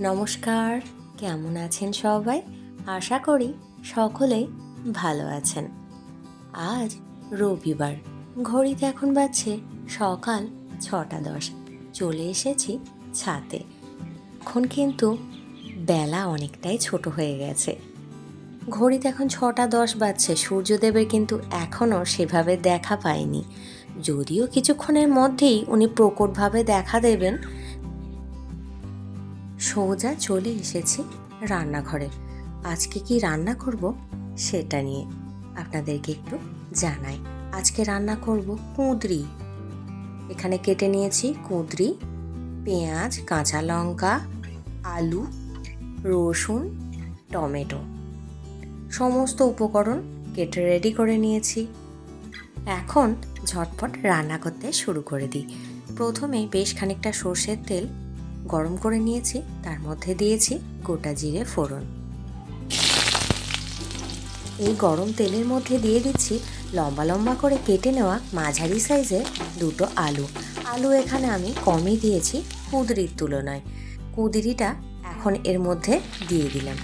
নমস্কার, কেমন আছেন সবাই? আশা করি সকলেই ভালো আছেন। আজ রবিবার, ঘড়িতে এখন বাজছে সকাল ছটা দশ। চলে এসেছি ছাতে এখন কিন্তু বেলা অনেকটাই ছোট হয়ে গেছে। ঘড়িতে এখন ছটা দশ বাজছে, সূর্যদেবের কিন্তু এখনও সেভাবে দেখা পায়নি। যদিও কিছুক্ষণের মধ্যেই উনি প্রকটভাবে দেখা দেবেন সোজা চলে এসেছি রান্নাঘরে। আজকে কি রান্না করব সেটা নিয়ে আপনাদেরকে একটু জানাই। আজকে রান্না করব কুঁদরি। এখানে কেটে নিয়েছি কুঁদরি, পেঁয়াজ, কাঁচা লঙ্কা, আলু, রসুন, টমেটো। সমস্ত উপকরণ কেটে রেডি করে নিয়েছি। এখন ঝটপট রান্না করতে শুরু করে দিই। প্রথমে বেশ খানিকটা সর্ষের তেল গরম করে নিয়েছি, তার মধ্যে দিয়েছি গোটা জিরে ফোড়ন। এই গরম তেলের মধ্যে দিয়ে দিচ্ছি লম্বা লম্বা করে কেটে নেওয়া মাঝারি সাইজের দুটো আলু। আলু এখানে আমি কমই দিয়েছি কুদরির তুলনায়। কুদরিটা এখন এর মধ্যে দিয়ে দিলাম।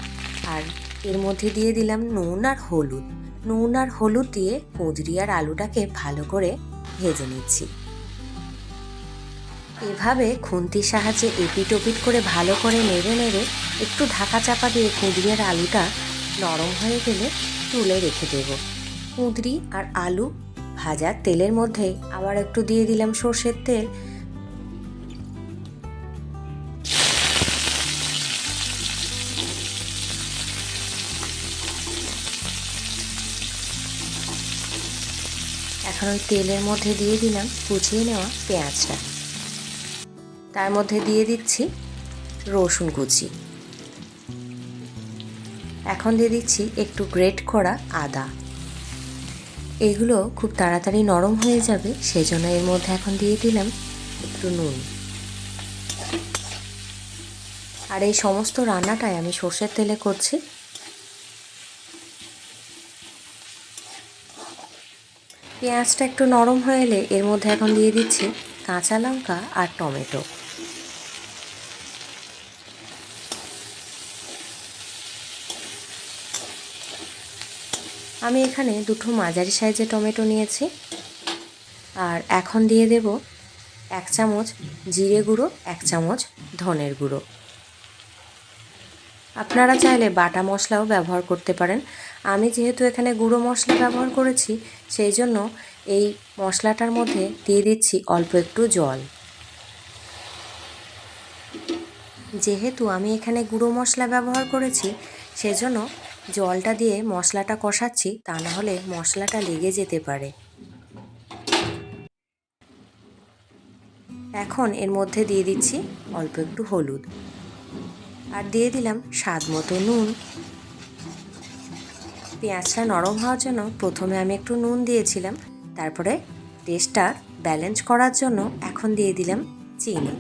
আর এর মধ্যে দিয়ে দিলাম নুন আর হলুদ। নুন আর হলুদ দিয়ে কুদরি আর আলুটাকে ভালো করে ভেজে নিচ্ছি। এভাবে খুন্তির সাহায্যে এপিট ওপিট করে ভালো করে নেড়ে নেড়ে একটু ঢাকা চাপা দিয়ে কুঁদরি আর আলুটা নরম হয়ে গেলে তুলে রেখে দেব। কুঁদরি আর আলু ভাজার তেলের মধ্যে আবার একটু দিয়ে দিলাম সর্ষের তেল। এখন ওই তেলের মধ্যে দিয়ে দিলাম কুচিয়ে নেওয়া পেঁয়াজটা। তার মধ্যে দিয়ে দিচ্ছি রসুন কুচি। এখন দিয়ে দিচ্ছি একটু গ্রেট করা আদা। এগুলো খুব তাড়াতাড়ি নরম হয়ে যাবে, সেজন্য এর মধ্যে এখন দিয়ে দিলাম একটু নুন। আর এই সমস্ত রান্নাটাই আমি সর্ষের তেলে করছি। পেঁয়াজটা একটু নরম হয়ে এলে এর মধ্যে এখন দিয়ে দিচ্ছি কাঁচা লঙ্কা আর টমেটো। আমি এখানে দুটো মাঝারি সাইজে টমেটো নিয়েছি। আর এখন দিয়ে দেব এক চামচ জিরে গুঁড়ো, এক চামচ ধনের গুঁড়ো। আপনারা চাইলে বাটা মশলাও ব্যবহার করতে পারেন। আমি যেহেতু এখানে গুঁড়ো মশলা ব্যবহার করেছি, সেই জন্য এই মশলাটার মধ্যে দিয়ে দিচ্ছি অল্প একটু জল। যেহেতু আমি এখানে গুঁড়ো মশলা ব্যবহার করেছি সেজন্য জলটা দিয়ে মশলাটা কষাচ্ছি, তা না হলে মশলাটা লেগে যেতে পারে। এখন এর মধ্যে দিয়ে দিচ্ছি অল্প একটু হলুদ। আর দিয়ে দিলাম স্বাদ মতো নুন। পেঁয়াজটা নরম হওয়ার জন্য প্রথমে আমি একটু নুন দিয়েছিলাম, তারপরে টেস্টটা ব্যালেন্স করার জন্য এখন দিয়ে দিলাম চিনি।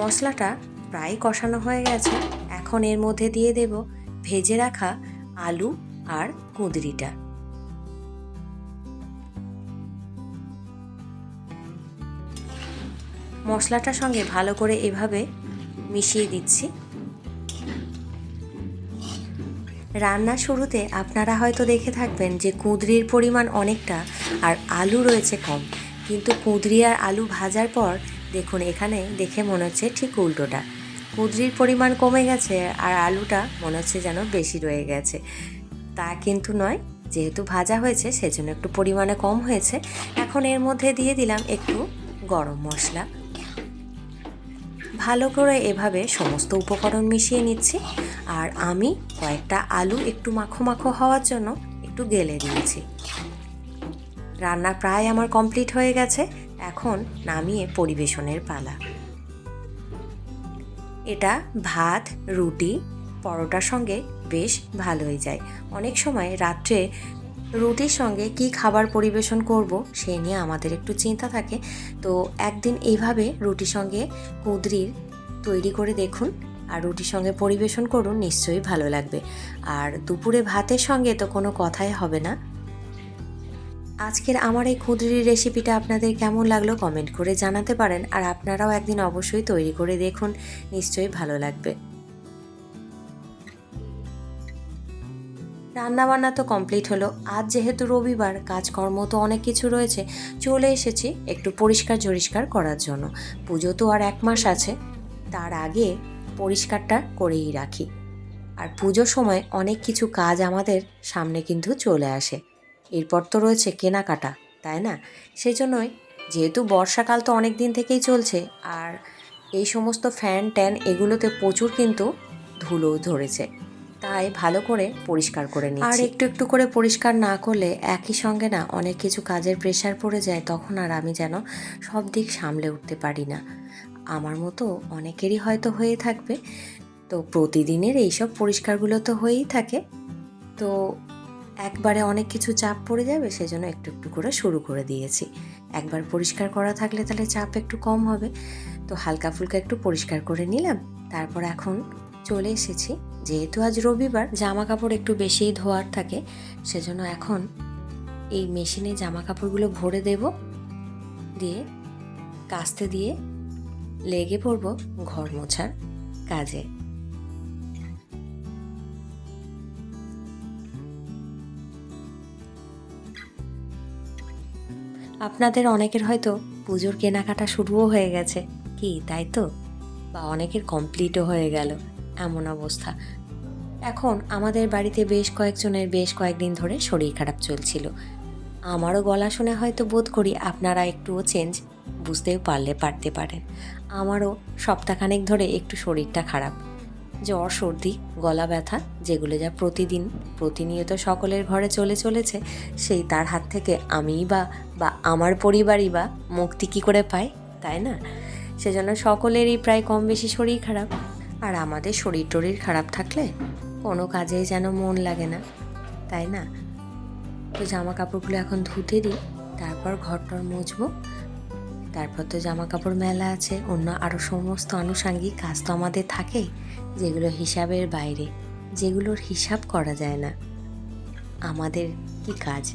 মশলাটা প্রায় কষানো হয়ে গেছে। এখন এর মধ্যে দিয়ে দেব ভেজে রাখা আলু আর কুঁদরিটা। মশলাটার সঙ্গে ভালো করে এভাবে মিশিয়ে দিচ্ছি। রান্নার শুরুতে আপনারা হয়তো দেখে থাকবেন যে কুঁদরির পরিমাণ অনেকটা আর আলু রয়েছে কম। কিন্তু কুঁদরি আর আলু ভাজার পর দেখুন, এখানে দেখে মনে হচ্ছে ঠিক উল্টোটা। কুঁদরির পরিমাণ কমে গেছে আর আলুটা মনে হচ্ছে যেন বেশি রয়ে গেছে। তা কিন্তু নয়, যেহেতু ভাজা হয়েছে, সেজন্য একটু পরিমাণে কম হয়েছে। এখন এর মধ্যে দিয়ে দিলাম একটু গরম মশলা। ভালো করে এভাবে সমস্ত উপকরণ মিশিয়ে নিচ্ছি। আর আমি কয়েকটা আলু একটু মাখো মাখো হওয়ার জন্য একটু গেলে দিয়েছি। রান্না প্রায় আমার কমপ্লিট হয়ে গেছে। এখন নামিয়ে পরিবেশনের পালা। এটা ভাত, রুটি, পরোটার সঙ্গে বেশ ভালোই যায়। অনেক সময় রাত্রে রুটির সঙ্গে কি খাবার পরিবেশন করব সেই নিয়ে আমাদের একটু চিন্তা থাকে। তো একদিন এইভাবে রুটির সঙ্গে কুদরির তৈরি করে দেখুন আর রুটির সঙ্গে পরিবেশন করুন, নিশ্চয়ই ভালো লাগবে। আর দুপুরে ভাতের সঙ্গে তো কোনো কথাই হবে না। আজকের আমার এই ক্ষুদ্রির রেসিপিটা আপনাদের কেমন লাগল কমেন্ট করে জানাতে পারেন আর আপনারাও একদিন অবশ্যই তৈরি করে দেখুন, নিশ্চয়ই ভালো লাগবে। রান্নাবান্না তো কমপ্লিট হলো। আজ যেহেতু রবিবার, কাজকর্ম তো অনেক কিছু রয়েছে, চলে এসেছি একটু পরিষ্কার জরিষ্কার করার জন্য। পুজো তো আর এক মাস আছে, তার আগে পরিষ্কারটা করেই রাখি। আর পুজোর সময় অনেক কিছু কাজ আমাদের সামনে কিন্তু চলে আসে। এরপর তো রয়েছে কেনাকাটা, তাই না? সেই জন্যই, যেহেতু বর্ষাকাল তো অনেক দিন থেকেই চলছে, আর এই সমস্ত ফ্যান ট্যান এগুলোতে প্রচুর কিন্তু ধুলো ধরেছে। তাই ভালো করে পরিষ্কার করে নিই আর একটু একটু করে পরিষ্কার না করলে একই সঙ্গে না অনেক কিছু কাজের প্রেশার পড়ে যায়, তখন আর আমি যেন সব দিক সামলে উঠতে পারি না। আমার মতো অনেকেরই হয়তো হয়ে থাকবে। তো প্রতিদিনের এইসব পরিষ্কারগুলো তো হয়েই থাকে। তো একবারে অনেক কিছু চাপ পড়ে যাবে, সেজন্য একটু একটু করে শুরু করে দিয়েছি। একবার পরিষ্কার করা থাকলে তাহলে চাপ একটু কম হবে। তো হালকা ফুলকা একটু পরিষ্কার করে নিলাম। তারপর এখন চলে এসেছি। যেহেতু আজ রবিবার জামা কাপড় একটু বেশিই ধোয়ার থাকে, সেজন্য এখন এই মেশিনে জামা কাপড়গুলো ভরে দেব। দিয়ে কাস্তে দিয়ে লেগে পড়ব ঘর মোছার কাজে। আপনাদের অনেকের হয়তো পুজোর কেনাকাটা শুরুও হয়ে গেছে। কি, তাই তো? বা অনেকের কমপ্লিটও হয়ে গেল। এমন অবস্থা। এখন আমাদের বাড়িতে বেশ কয়েকজনের বেশ কয়েকদিন ধরে শরীর খারাপ চলছিল। আমারও গলা শুনে হয়তো বোধ করি আপনারা একটুও চেঞ্জ বুঝতেও পারলে, পারতে পারেন। আমারও সপ্তাহখানেক ধরে একটু শরীরটা খারাপ। জ্বর, সর্দি, গলা ব্যথা, যেগুলো যা প্রতিদিন, প্রতিনিয়ত সকলের ঘরে চলে চলেছে, সেই তার হাত থেকে আমিই বা বা আমার পরিবারই বা মুক্তি কী করে পায়, তাই না? সেজন্য সকলেরই প্রায় কম বেশি শরীর খারাপ। আর আমাদের শরীর টরীর খারাপ থাকলে কোনো কাজেই যেন মন লাগে না, তাই না? তো জামা কাপড়গুলো এখন ধুতে দিই, তারপর ঘরটর মুছবো তারপর তো জামা কাপড় মেলা আছে, অন্য আরও সমস্ত আনুষাঙ্গিক কাজ তো আমাদের থাকে, যেগুলো হিসাবের বাইরে, যেগুলোর হিসাব করা যায় না। আমাদের কি কাজ?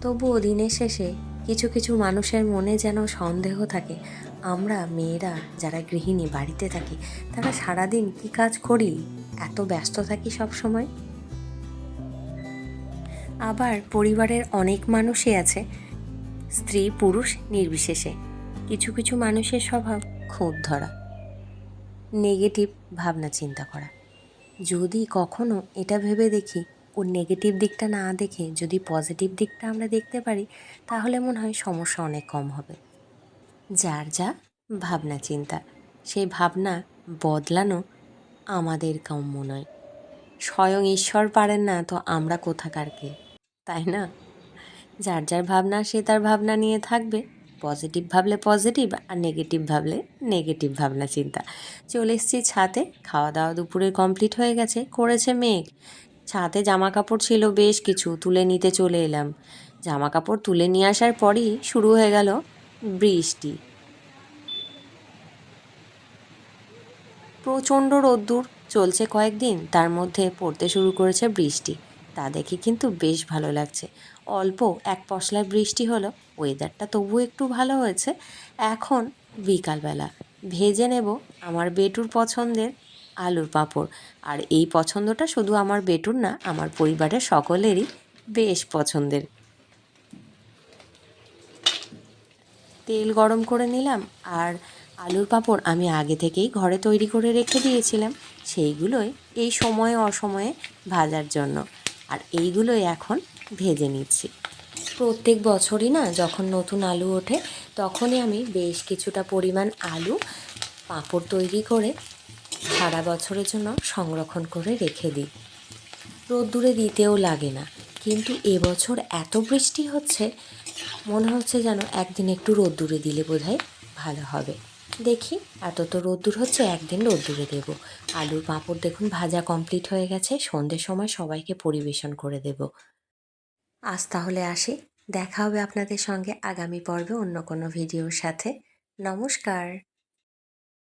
তবুও দিনের শেষে কিছু কিছু মানুষের মনে যেন সন্দেহ থাকে, আমরা মেয়েরা যারা গৃহিণী, বাড়িতে থাকি, তারা সারাদিন কি কাজ করি? এত ব্যস্ত থাকি সব সময়? আবার পরিবারের অনেক মানুষই আছে, স্ত্রী, পুরুষ নির্বিশেষে। কিছু কিছু মানুষের স্বভাব খুব ধরা। নেগেটিভ ভাবনা চিন্তা করা। যদি কখনো এটা ভেবে দেখি ওর নেগেটিভ দিকটা না দেখে যদি পজিটিভ দিকটা আমরা দেখতে পারি, তাহলে মনে হয় সমস্যা অনেক কম হবে। যার যা ভাবনা চিন্তা, সেই ভাবনা বদলানো আমাদের কাম্য নয়। স্বয়ং ঈশ্বর পারেন না তো আমরা কোথাকারকে, তাই না? যার যার ভাবনা সে তার ভাবনা নিয়ে থাকবে। পজিটিভ ভাবলে পজিটিভ আর নেগেটিভ ভাবলে নেগেটিভ ভাবনা চিন্তা। চলে এসেছি ছাতে খাওয়া দাওয়া দুপুরে কমপ্লিট হয়ে গেছে, করেছে মেঘ। ছাতে জামা কাপড় ছিল বেশ কিছু, তুলে নিতে চলে এলাম। জামা কাপড় তুলে নিয়ে আসার পরই শুরু হয়ে গেল বৃষ্টি। প্রচণ্ড রোদ্দুর, চলছে কয়েকদিন, তার মধ্যে পড়তে শুরু করেছে বৃষ্টি। তা দেখে কিন্তু বেশ ভালো লাগছে। অল্প এক পশলার বৃষ্টি হলো ওয়েদারটা তবু একটু ভালো হয়েছে। এখন বিকালবেলা, ভেজে নেব আমার বেটুর পছন্দের আলুর পাঁপড়। আর এই পছন্দটা শুধু আমার বেটুর না, আমার পরিবারের সকলেরই বেশ পছন্দের। তেল গরম করে নিলাম আর আলুর পাঁপড় আমি আগে থেকেই ঘরে তৈরি করে রেখে দিয়েছিলাম। সেইগুলোই এই সময়ে অসময়ে ভাজার জন্য। আর এইগুলোই এখন ভেজে নিচ্ছি। প্রত্যেক বছরই না যখন নতুন আলু ওঠে, তখনই আমি বেশ কিছুটা পরিমাণ আলু পাঁপড় তৈরি করে সারা বছরের জন্য সংরক্ষণ করে রেখে দিই। রোদ্দুরে দিতেও লাগে না, কিন্তু এবছর এত বৃষ্টি হচ্ছে, মনে হচ্ছে যেন একদিন একটু রোদ্দুরে দিলে বোধহয় ভালো হবে। দেখি। এত তো রোদ্দুর হচ্ছে, একদিন রোদ্দুরে দেব। আলুর পাঁপড় দেখুন, ভাজা কমপ্লিট হয়ে গেছে। সন্ধ্যের সময় সবাইকে পরিবেশন করে দেব। আজ তাহলে আসি। দেখা হবে আপনাদের সঙ্গে আগামী পর্বে অন্য কোনো ভিডিওর সাথে। নমস্কার।